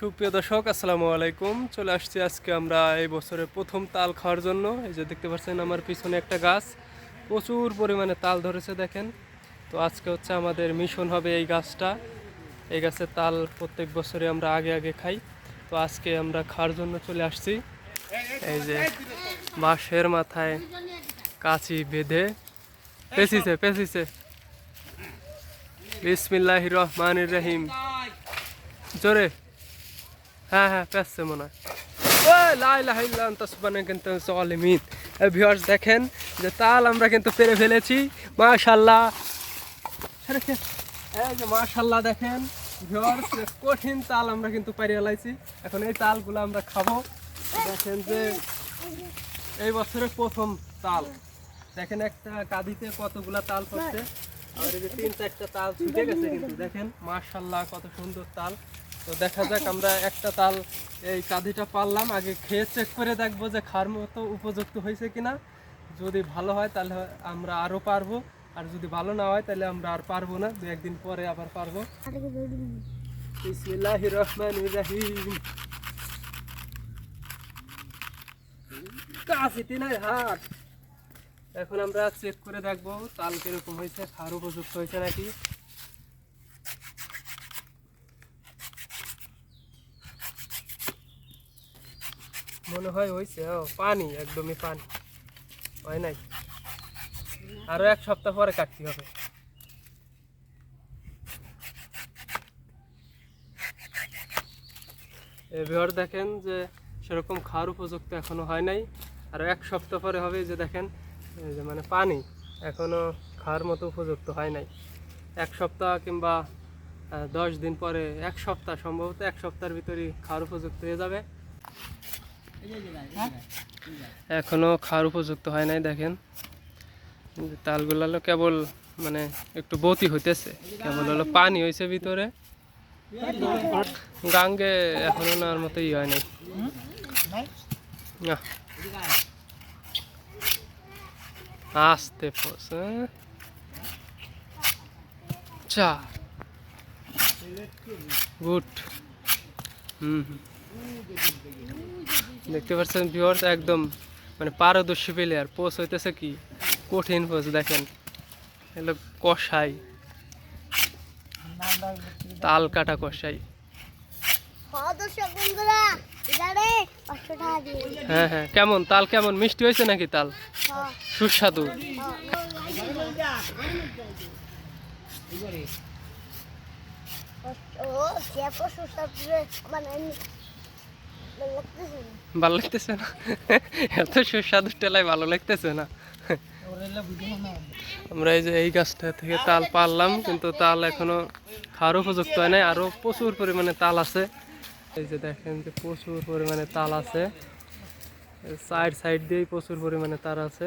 সুপ্রিয় দর্শক, আসসালামু আলাইকুম। চলে আসছি আজকে আমরা এই বছরের প্রথম তাল খাওয়ার জন্য। এই যে দেখতে পাচ্ছেন আমার পিছনে একটা গাছ, প্রচুর পরিমাণে তাল ধরেছে দেখেন। তো আজকে হচ্ছে আমাদের মিশন হবে এই গাছটা। এই গাছের তাল প্রত্যেক বছরে আমরা আগে আগে খাই। তো আজকে আমরা খাওয়ার জন্য চলে আসছি। এই যে বাঁশের মাথায় কাঁচি বেঁধে পেঁচিছে পেঁচিছে। বিসমিল্লাহ রহমান রহিম। জোরে। হ্যাঁ হ্যাঁ পেঁচছে মনে হয়। ওই লাই লাই তসবানে কিন্তু জলিমিন। ভিউয়ার্স দেখেন যে তাল আমরা কিন্তু পেরে ফেলেছি। মাশাল্লাহ। এই যে মাশাল্লাহ দেখেন ভিউয়ার্স কঠিন তাল আমরা কিন্তু পারিয়ে লাইছি এখন এই তালগুলো আমরা খাব। দেখেন যে এই বছরের প্রথম তাল। দেখেন একটা কাঁদিতে কতগুলা তাল পড়ছে। আর এই যে তিন চারটা তাল ছুটে গেছে কিন্তু। দেখেন মাশাল্লাহ কত সুন্দর তাল। তো দেখা যাক, আমরা একটা তাল এই কাঁদিটা পারলাম। আগে খেয়ে চেক করে দেখব যে খাওয়ার মতো উপযুক্ত হয়েছে কিনা। যদি ভালো হয় তাহলে আমরা আরও পারব। আর যদি ভালো না হয় তাহলে আমরা আর পারব না, দু একদিন পরে আবার পারব। হাত এখন আমরা চেক করে দেখব তাল কীরকম হয়েছে খাওয়ার উপযুক্ত হয়েছে নাকি। মনে হয় হয়েছে ও, পানি, একদমই পানি। হয় নাই? আরও এক সপ্তাহ পরে কাটতে হবে। এবার দেখেন যে সেরকম খাওয়ার উপযুক্ত এখনও হয় নাই। আর এক সপ্তাহ পরে হবে যে দেখেন যে মানে পানি এখনও খাওয়ার মতো উপযুক্ত হয় নাই। এক সপ্তাহ কিংবা দশ দিন পরে এক সপ্তাহ, সম্ভবত এক সপ্তাহের ভিতরেই খাওয়ার উপযুক্ত হয়ে যাবে। এখনও খাওয়ার উপযুক্ত হয় নাই, দেখেন। তালগুলো কেবল মানে একটু বতি হইতেছে, কেবল হলো পানি হয়েছে ভিতরে। গাঙ্গে এখনও নেওয়ার মতো ই হয় নাই। আস্তে হ্যাঁ? চা গুড। হুম হুম। দেখতে পাচ্ছেন ভিউয়ার্স একদম মানে পারদর্শী প্লেয়ার পোস হইতেছে কি কঠিন পোস দেখেন এগুলো কষাই তাল কাটা কষাই হ্যাঁ হ্যাঁ কেমন তাল কেমন মিষ্টি হয়েছে নাকি তাল হ্যাঁ, সুস্বাদু ও সুস্বাদু মানে। ভালো লাগতেছে না? এত সুস্বাদু টেলাই ভালো লাগতেছে না? আমরা এই যে এই গাছটা থেকে তাল পারলাম কিন্তু তাল এখনও খাওয়ার উপযুক্ত হয় নাই, আরও প্রচুর পরিমাণে তাল আছে। এই যে দেখেন যে প্রচুর পরিমাণে তাল আছে। সাইড সাইড দিয়েই প্রচুর পরিমাণে তার আছে।